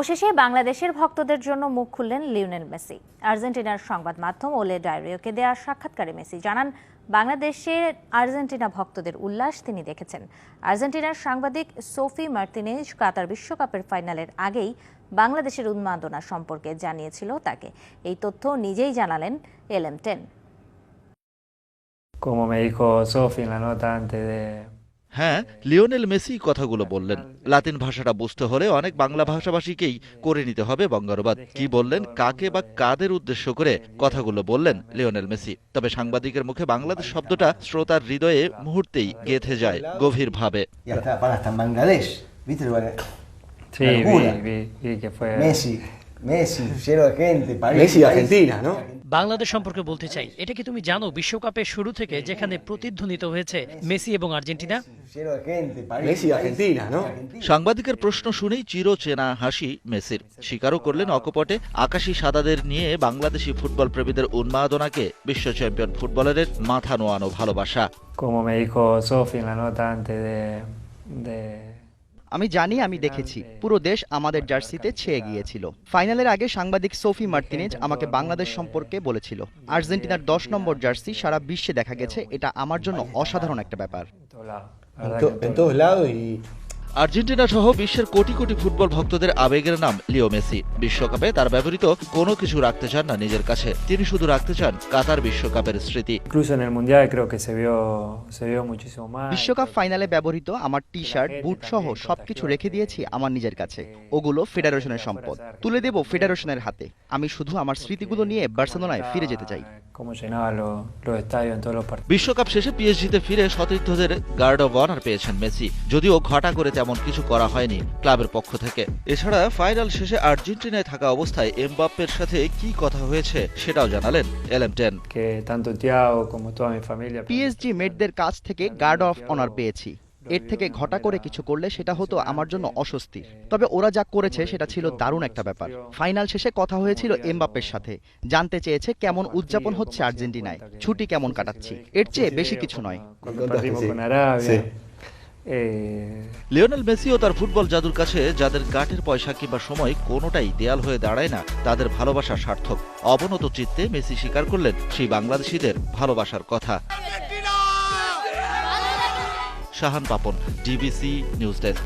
অবশেষে বাংলাদেশের ভক্তদের জন্য মুখ খুললেন লিওনেল মেসি। আর্জেন্টিনার সংবাদ মাধ্যম ওলে ডায়রিওকে দেওয়া সাক্ষাৎকারে মেসি জানান বাংলাদেশের আর্জেন্টিনা ভক্তদের উল্লাস তিনি দেখেছেন। আর্জেন্টিনার সাংবাদিক সোফি মার্তিনেজ কাতার বিশ্বকাপের ফাইনালের আগেই বাংলাদেশের উন্মাদনা সম্পর্কে জানিয়েছিল তাকে। এই তথ্য নিজেই জানালেন এলএম টেন। হ্যাঁ লিওনেল মেসি কথাগুলো বললেন। লাতিন ভাষাটা বুঝতে হলে অনেক বাংলা ভাষাভাষীকেই করে নিতে হবে বঙ্গানুবাদ। কি বললেন কাকে বা কাদের উদ্দেশ্য করে কথাগুলো বললেন লিওনেল মেসি? তবে সাংবাদিকের মুখে বাংলাদেশ শব্দটা শ্রোতার হৃদয়ে মুহূর্তেই গেঁথে যায় গভীরভাবে। Argentina, ¿no? বাংলাদেশ সম্পর্কে বলতে চাই এটা কি তুমি জানো বিশ্বকাপের শুরু থেকে যেখানে প্রতিধ্বনিত হয়েছে মেসি এবং আর্জেন্টিনা. সাংবাদিকের প্রশ্ন শুনেই চিরচেনা হাসি মেসির। স্বীকারও করলেন অকপটে আকাশী সাদাদের নিয়ে বাংলাদেশি ফুটবল প্রেমীদের উন্মাদনাকে বিশ্ব চ্যাম্পিয়ন ফুটবলারের মাথা নোয়ানো ভালোবাসা। Como me dijo Sofi en la nota antes de, de আমি জানি, আমি দেখেছি। পুরো দেশ আমাদের জার্সিতে ছেয়ে গিয়েছিল। ফাইনালের আগে সাংবাদিক সোফি মার্তিনেজ আমাকে বাংলাদেশ সম্পর্কে বলেছিল, আর্জেন্টিনার দশ নম্বর জার্সি সারা বিশ্বে দেখা গেছে, এটা আমার জন্য অসাধারণ একটা ব্যাপার। আর্জেন্টিনা সহ বিশ্বের কোটি কোটি ফুটবল ভক্তদের আবেগের নাম লিও মেসি। বিশ্বকাপে তার ব্যবহৃত কোনো কিছু রাখতে চান না নিজের কাছে। তিনি শুধু রাখতে চান কাতার বিশ্বকাপের স্মৃতি. বিশ্বকাপ ফাইনালে ব্যবহৃত আমার টি শার্ট বুট সহ সবকিছু রেখে দিয়েছি আমার নিজের কাছে। ওগুলো ফেডারেশনের সম্পদ। তুলে দেব ফেডারেশনের হাতে। আমি শুধু আমার স্মৃতিগুলো নিয়ে বার্সেলোনায় ফিরে যেতে চাই. বিশ্বকাপ শেষে পিএসজিতে ফিরে সতীর্থদের গার্ড অব অনার পেয়েছেন মেসি। যদিও ঘটা করে তেমন কিছু করা হয়নি ক্লাবের পক্ষ থেকে। এছাড়া ফাইনাল শেষে আর্জেন্টিনায় থাকা অবস্থায় এমবাপ্পের সাথে কি কথা হয়েছে সেটাও জানালেন এলএম টেন. পিএসজি মেটদের কাছ থেকে গার্ড অফ অনার পেয়েছি। এর থেকে ঘটা করে কিছু করলে সেটা হতো আমার জন্য অস্বস্তির তবে ওরা যা করেছে সেটা ছিল দারুণ একটা ব্যাপার। ফাইনাল শেষে কথা হয়েছিল এমবাপ্পের সাথে। জানতে চেয়েছে কেমন উদযাপন হচ্ছে আর্জেন্টিনায়। ছুটি কেমন কাটাচ্ছি? এর চেয়ে বেশি কিছু নয়। লিওনেল মেসি ও তার ফুটবল জাদুর কাছে যাদের গাঠের পয়সা কিংবা সময় কোনোটাই দেয়াল হয়ে দাঁড়ায় না, তাদের ভালোবাসা সার্থক। অবনত চিত্তে মেসি স্বীকার করলেন সেই বাংলাদেশিদের ভালোবাসার কথা। Shahan Papon, DBC news desk.